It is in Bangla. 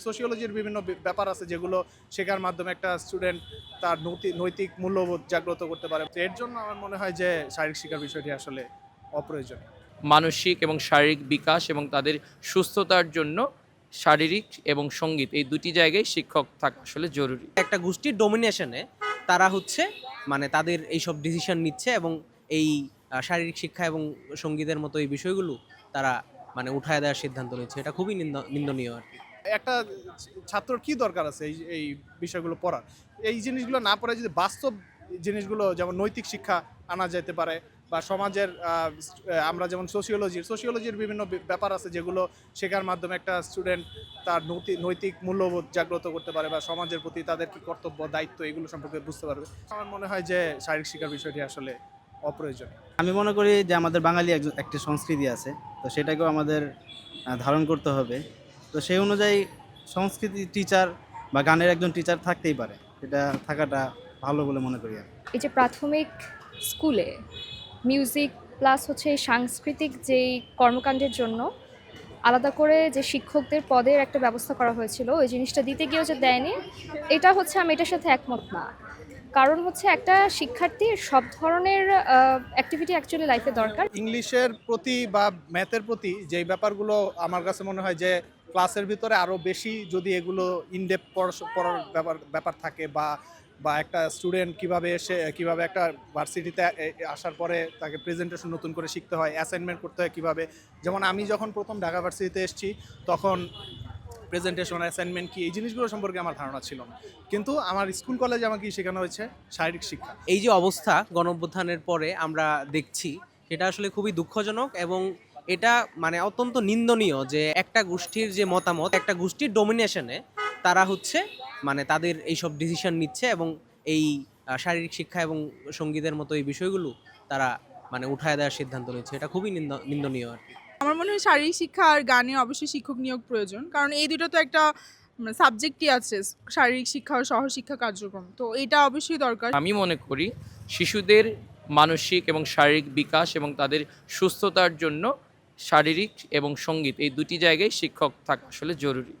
সোশিওলজির বিভিন্ন ব্যাপার আছে যেগুলো শেখার মাধ্যমে একটা স্টুডেন্ট তার নৈতিক মূল্যবোধ জাগ্রত করতে পারে। এর জন্য আমার মনে হয় যে শারীরিক শিক্ষার বিষয়টি আসলে অপ্রয়োজন মানসিক এবং শারীরিক বিকাশ এবং তাদের সুস্থতার জন্য শারীরিক এবং সংগীত এই দুটি জায়গায় শিক্ষক থাকা আসলে জরুরি। একটা গোষ্ঠীর ডোমিনেশনে তারা হচ্ছে মানে তাদের এইসব ডিসিশন নিচ্ছে এবং এই শারীরিক শিক্ষা এবং সঙ্গীতের মতো এই বিষয়গুলো তারা মানে উঠায় দেওয়ার সিদ্ধান্ত নিচ্ছে। এটা খুবই নিন্দ- নিন্দনীয় আর কি। একটা ছাত্রর কি দরকার আছে এই এই বিষয়গুলো পড়ার? এই জিনিসগুলো না পড়ে যদি বাস্তব জিনিসগুলো যেমন নৈতিক শিক্ষা আনা যেতে পারে বা সমাজের আমরা যেমন সোশিওলজির সোশিওলজির বিভিন্ন ব্যাপার আছে যেগুলো শেখার মাধ্যমে একটা স্টুডেন্ট তার নৈতি- নৈতিক মূল্যবোধ জাগ্রত করতে পারে বা সমাজের প্রতি তাদের কি কর্তব্য, দায়িত্ব এগুলো সম্পর্কে বুঝতে পারবে। আমার মনে হয় যে শারীরিক শিক্ষার বিষয়টি আসলে অপ্রয়োজন আমি মনে করি যে আমাদের বাঙালি একটি সংস্কৃতি আছে, তো সেটাকেও আমাদের ধারণ করতে হবে। তো সেই অনুযায়ী সংস্কৃতি টিচার বা গানের একজন টিচার থাকতেই পারে। এটা থাকাটা ভালো বলে মনে করি এই যে প্রাথমিক স্কুলে মিউজিক প্লাস হচ্ছে সাংস্কৃতিক যেই কর্মকাণ্ডের জন্য আলাদা করে যে শিক্ষকদের পদের একটা ব্যবস্থা করা হয়েছিল, ওই জিনিসটা দিতে গিয়েও যে দেয়নি, এটা হচ্ছে আমি এটার সাথে একমত না। কারণ হচ্ছে একটা শিক্ষার্থীর সব ধরনের অ্যাক্টিভিটি অ্যাকচুয়ালি লাইফে দরকার। ইংলিশের প্রতি বা ম্যাথের প্রতি যেই ব্যাপারগুলো আমার কাছে মনে হয় যে ক্লাসের ভিতরে আরও বেশি যদি এগুলো ইনডেপ পড়ার ব্যাপার ব্যাপার থাকে বা বা একটা স্টুডেন্ট কীভাবে এসে, কীভাবে একটা ভার্সিটিতে আসার পরে তাকে প্রেজেন্টেশন নতুন করে শিখতে হয় অ্যাসাইনমেন্ট করতে হয় কীভাবে। যেমন আমি যখন প্রথম ঢাকা ভার্সিটিতে এসেছি, তখন প্রেজেন্টেশন অ্যাসাইনমেন্ট কি, এই জিনিসগুলো সম্পর্কে আমার ধারণা ছিল না। কিন্তু আমার স্কুল কলেজে আমাকে শেখানো হয়েছে শারীরিক শিক্ষা। এই যে অবস্থা গণঅভ্যুত্থানের পরে আমরা দেখছি, সেটা আসলে খুবই দুঃখজনক এবং এটা মানে অত্যন্ত নিন্দনীয় যে একটা গোষ্ঠীর যে মতামত, একটা গোষ্ঠীর ডোমিনেশনে তারা হচ্ছে মানে তাদের এইসব ডিসিশন নিচ্ছে এবং এই শারীরিক শিক্ষা এবং সঙ্গীতের মতো এই বিষয়গুলো তারা মানে উঠায় দেওয়ার সিদ্ধান্ত নিচ্ছে। এটা খুবই নিন্দ- নিন্দনীয় আর কি। আমার মনে হয় শারীরিক শিক্ষা আর গানে অবশ্যই শিক্ষক নিয়োগ প্রয়োজন। কারণ এই দুটো তো একটা সাবজেক্টই আছে, শারীরিক শিক্ষা ও সহশিক্ষা কার্যক্রম। তো এটা অবশ্যই দরকার। আমি মনে করি শিশুদের মানসিক এবং শারীরিক বিকাশ এবং তাদের সুস্থতার জন্য শারীরিক এবং সংগীত এই দুটি জায়গায় শিক্ষক থাকা আসলে জরুরি।